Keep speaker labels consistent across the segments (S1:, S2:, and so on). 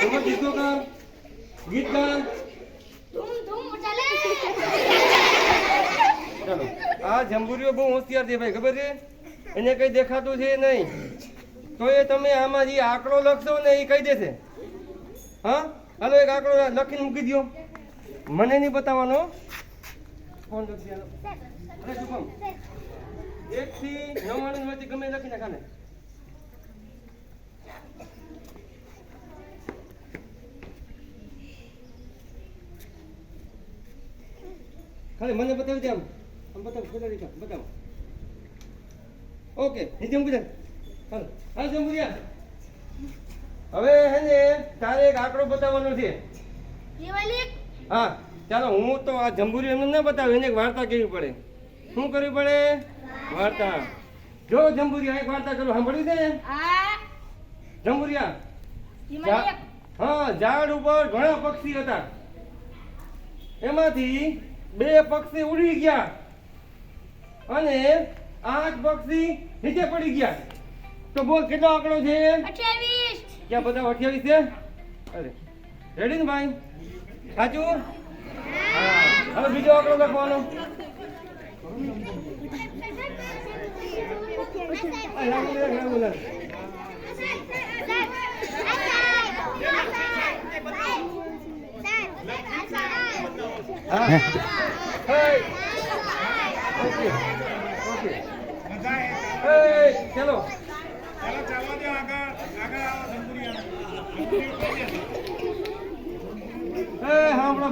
S1: ગીત
S2: ધૂમ ધૂમ ચાલે.
S1: ચાલો. આ જંબુરીઓ બહુ હોશિયાર છે ભાઈ ખબર છે? એને કઈ દેખાતું છે નહીં. તો એ તમે આમાં જે આંકડો લખશો ને એ કહી દેશે. હા? હાલો એક આંકડો લખીને મૂકી દો મને નહીં બતાવવાનો ફોન હાલો? અરે શુભમ એક થી નવ્વાણું વચ્ચે ગમે લખી નાખાને ખાલી મને બતાવી દે આમ. આમ બતાવો ખોટા રીતા બતાવો. ઓકે નીચે મૂકી દે. હાલ હાલ જંબુરિયા હવે હે ને તારે એક આંકડો બતાવવાનો છે. હા ચાલો હું તો આ જંબુરી એમને ના બતાવું એને એક વાર્તા કેવી પડે? શું કરવી પડે? વાર્તા. જો જંબુરિયા એક વાર્તા કરું સાંભળી છે? જંબુરિયા હા ઝાડ ઉપર ઘણા પક્ષી હતા. એમાંથી બે પક્ષી ઉડી ગયા અને આઠ પક્ષી નીચે પડી ગયા. તો બોલ કેટલો આંકડો છે? ક્યાં બધા અઠ્યાવીસ છે? અરે રેડી ને ભાઈ? સાચું? હવે બીજો આંકડો લખવાનો. આ લાંબુ લે, લાંબુ લે. હા Hey! ઓકે ઓકે Hey, ચલો
S3: ચાલો ચાલવા દો આગળ આગળ આવો
S1: એ
S3: શંકુરિયા
S1: સાંભળો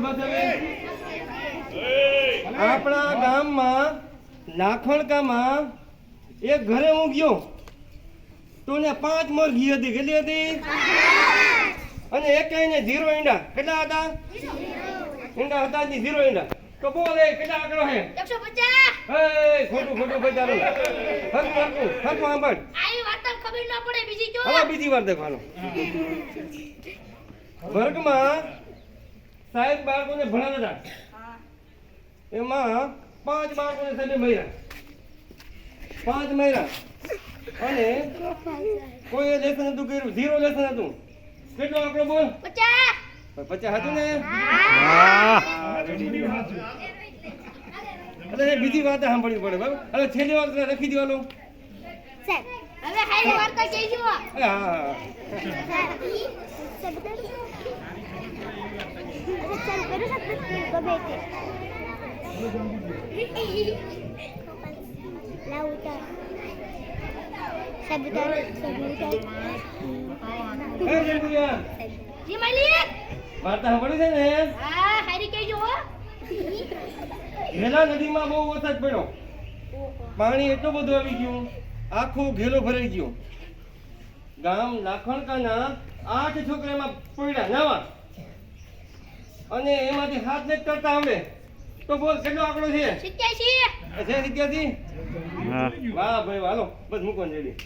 S1: બધા આપણા ગામમાં લાખણકામાં એક ઘરે હું ગયો. તો ને પાંચ મરઘી હતી. કેટલી હતી? અને એક ઝીરો ઈંડા. કેટલા હતા? ઈંડા હતા જ ઝીરો ઈંડા. તો બોલ એ કેટલા આંકડો હે.
S2: એકસો પચાસ.
S1: એ ખોટું ખોટું બજારો હરકું હરકું હરકું સાંભળ.
S2: આવી વાર્તા ખબર ન પડે બીજી જો.
S1: હવે બીજી વાર દેખવાનો વર્ગમાં સાહેબ બાળકોને ભણાવતા હતા એમાં પાંચ બાળકોને સાહેબે મર્યા. પાંચ મર્યા. અને કોઈ લેસન હતું કર્યું? ઝીરો લેસન હતું. કેટલો આંકડો બોલ?
S2: પચાસ.
S1: પચાસ હતું ને એટલે બીજી વાત સાંભળવી પડે બરાબર હવે છેલ્લી વાર તને લખી દેવાનું
S2: હવે હારી વાર્તા કહેજો
S1: એ વાર્તા સાંભળી છે ને?
S2: હા હારી કહેજો
S1: ઘેલા નદીમાં બહુ વરસાદ પડ્યો. પાણી એટલું બધું આવી ગયું આખો ઘેલો ભરાઈ ગયો. ગામ લાખણકાના આઠ છોકરામાં પડ્યા નાવા. અને એમાંથી હાથ ને કરતા અમે. તો બોલ કેટલો આંકડો છે? છે સિત્યાસી? વાહ ભાઈ હાલો બસ મૂકો રેડી